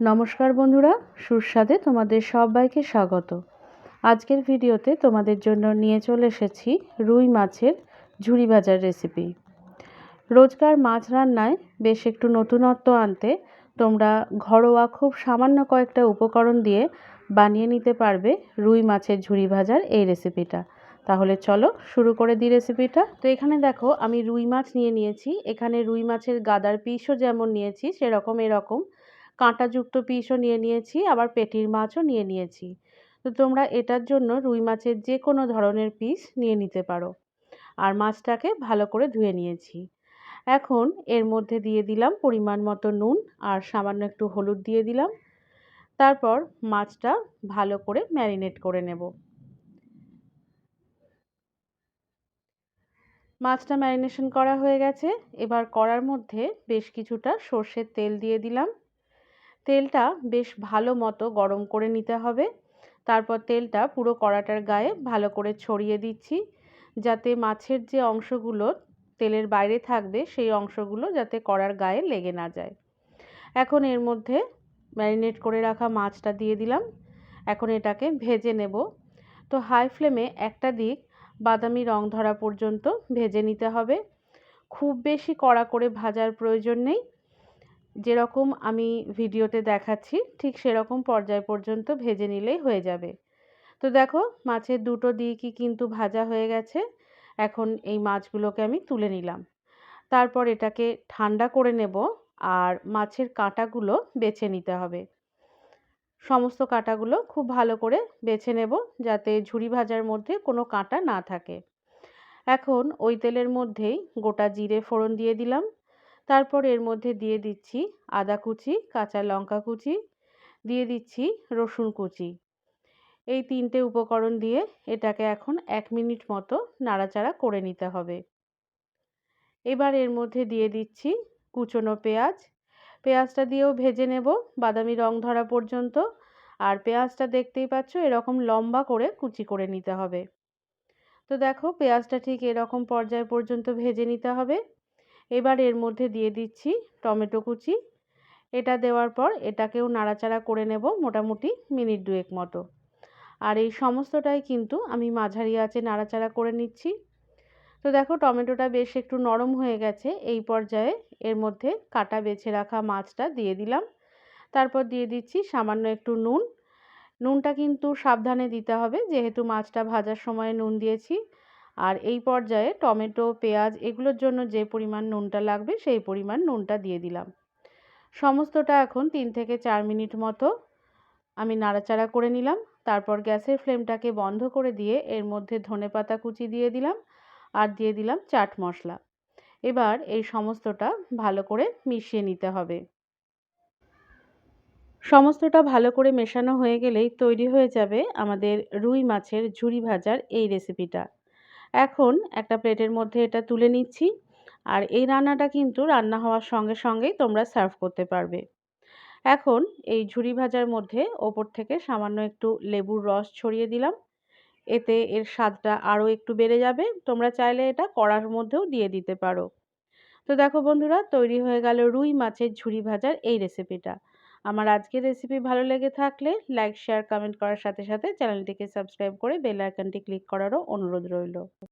নমস্কার বন্ধুরা, সুস্বাদে তোমাদের সবাইকে স্বাগত। আজকের ভিডিওতে তোমাদের জন্য নিয়ে চলে এসেছি রুই মাছের ঝুড়ি ভাজার রেসিপি রোজকার মাছ রান্নায় বেশ একটু নতুনত্ব আনতে তোমরা ঘরোয়া খুব সামান্য কয়েকটা উপকরণ দিয়ে বানিয়ে নিতে পারবে রুই মাছের ঝুড়ি ভাজার এই রেসিপিটা তাহলে চলো শুরু করে দিই রেসিপিটা তো এখানে দেখো, আমি রুই মাছ নিয়ে নিয়েছি। এখানে রুই মাছের গাদার পিসও যেমন নিয়েছি, সেরকম এরকম। কাঁটাযুক্ত পিসও নিয়ে নিয়েছি, আবার পেটির মাছও নিয়ে নিয়েছি। তো তোমরা এটার জন্য রুই মাছের যে কোনো ধরনের পিস নিয়ে নিতে পারো। আর মাছটাকে ভালো করে ধুয়ে নিয়েছি। এখন এর মধ্যে দিয়ে দিলাম পরিমাণ মতো নুন আর সামান্য একটু হলুদ দিয়ে দিলাম। তারপর মাছটা ভালো করে ম্যারিনেট করে নেব। মাছটা ম্যারিনেশন করা হয়ে গেছে। এবার কড়ার মধ্যে বেশ কিছুটা সর্ষের তেল দিয়ে দিলাম। তেলটা বেশ ভালো মতো গরম করে নিতে হবে। তারপর তেলটা পুরো কড়াটার গায়ে ভালো করে ছড়িয়ে দিচ্ছি। যাতে মাছের যে অংশগুলো তেলের বাইরে থাকবে, সেই অংশগুলো যাতে কড়ার গায়ে লেগে না যায়। এখন এর মধ্যে ম্যারিনেট করে রাখা মাছটা দিয়ে দিলাম। এখন এটাকে ভেজে নেব। তো হাই ফ্লেমে একটা দিক বাদামি রং ধরা পর্যন্ত ভেজে নিতে হবে। খুব বেশি কড়া করে ভাজার প্রয়োজন নেই। যেরকম আমি ভিডিওতে দেখাচ্ছি, ঠিক সেরকম পর্যায় পর্যন্ত ভেজে নিলেই হয়ে যাবে। তো দেখো, মাছের দুটো দিকই কিন্তু ভাজা হয়ে গেছে। এখন এই মাছগুলোকে আমি তুলে নিলাম। তারপর এটাকে ঠান্ডা করে নেব আর মাছের কাঁটাগুলো বেছে নিতে হবে। সমস্ত কাঁটাগুলো খুব ভালো করে বেছে নেব যাতে ঝুড়ি ভাজার মধ্যে কোনো কাঁটা না থাকে। এখন ওই তেলের মধ্যেই গোটা জিরে ফোড়ন দিয়ে দিলাম। তারপর এর মধ্যে দিয়ে দিচ্ছি আদা কুচি, কাঁচা লঙ্কা কুচি, দিয়ে দিচ্ছি রসুন কুচি। এই তিনটে উপকরণ দিয়ে এটাকে এখন এক মিনিট মতো নাড়াচাড়া করে নিতে হবে। এবার এর মধ্যে দিয়ে দিচ্ছি কুচনো পেঁয়াজ। পেঁয়াজটা দিয়েও ভেজে নেব বাদামি রং ধরা পর্যন্ত। আর পেঁয়াজটা দেখতেই পাচ্ছ এরকম লম্বা করে কুচি করে নিতে হবে। তো দেখো পেঁয়াজটা ঠিক এরকম পর্যায় পর্যন্ত ভেজে নিতে হবে। এবার এর মধ্যে দিয়ে দিচ্ছি টমেটো কুচি। এটা দেওয়ার পর এটাকেও নাড়াচাড়া করে নেব মোটামুটি মিনিট দুয়েক মতো। আর এই সমস্তটাই কিন্তু আমি মাঝারি আছে নাড়াচাড়া করে নিচ্ছি। তো দেখো টমেটোটা বেশ একটু নরম হয়ে গেছে, এই পর্যায়ে এর মধ্যে কাটা বেছে রাখা মাছটা দিয়ে দিলাম। তারপর দিয়ে দিচ্ছি সামান্য একটু নুন। নুনটা কিন্তু সাবধানে দিতে হবে, যেহেতু মাছটা ভাজার সময় নুন দিয়েছি। আর এই পর্যায়ে টমেটো, পেঁয়াজ এগুলোর জন্য যে পরিমাণ নুনটা লাগবে সেই পরিমাণ নুনটা দিয়ে দিলাম। সমস্তটা এখন তিন থেকে চার মিনিট মতো আমি নাড়াচাড়া করে নিলাম। তারপর গ্যাসের ফ্লেমটাকে বন্ধ করে দিয়ে এর মধ্যে ধনে পাতা কুচি দিয়ে দিলাম আর দিয়ে দিলাম চাট মশলা। এবার এই সমস্তটা ভালো করে মিশিয়ে নিতে হবে। সমস্তটা ভালো করে মেশানো হয়ে গেলেই তৈরি হয়ে যাবে আমাদের রুই মাছের ঝুরি ভাজার এই রেসিপিটা এখন একটা প্লেটের মধ্যে এটা তুলে নিচ্ছি। আর এই রান্নাটা কিন্তু রান্না হওয়ার সঙ্গে সঙ্গেই তোমরা সার্ভ করতে পারবে। এখন এই ঝুরি ভাজার মধ্যে ওপর থেকে সামান্য একটু লেবুর রস ছড়িয়ে দিলাম। এতে এর স্বাদটা আরও একটু বেড়ে যাবে। তোমরা চাইলে এটা কড়ার মধ্যেও দিয়ে দিতে পারো। তো দেখো বন্ধুরা, তৈরি হয়ে গেল রুই মাছের ঝুরি ভাজার এই রেসিপিটা আমার আজকের রেসিপি ভালো লেগে থাকলে লাইক শেয়ার কমেন্ট করার সাথে সাথে চ্যানেলটিকে সাবস্ক্রাইব করে বেল আইকনটি ক্লিক করারও অনুরোধ রইল।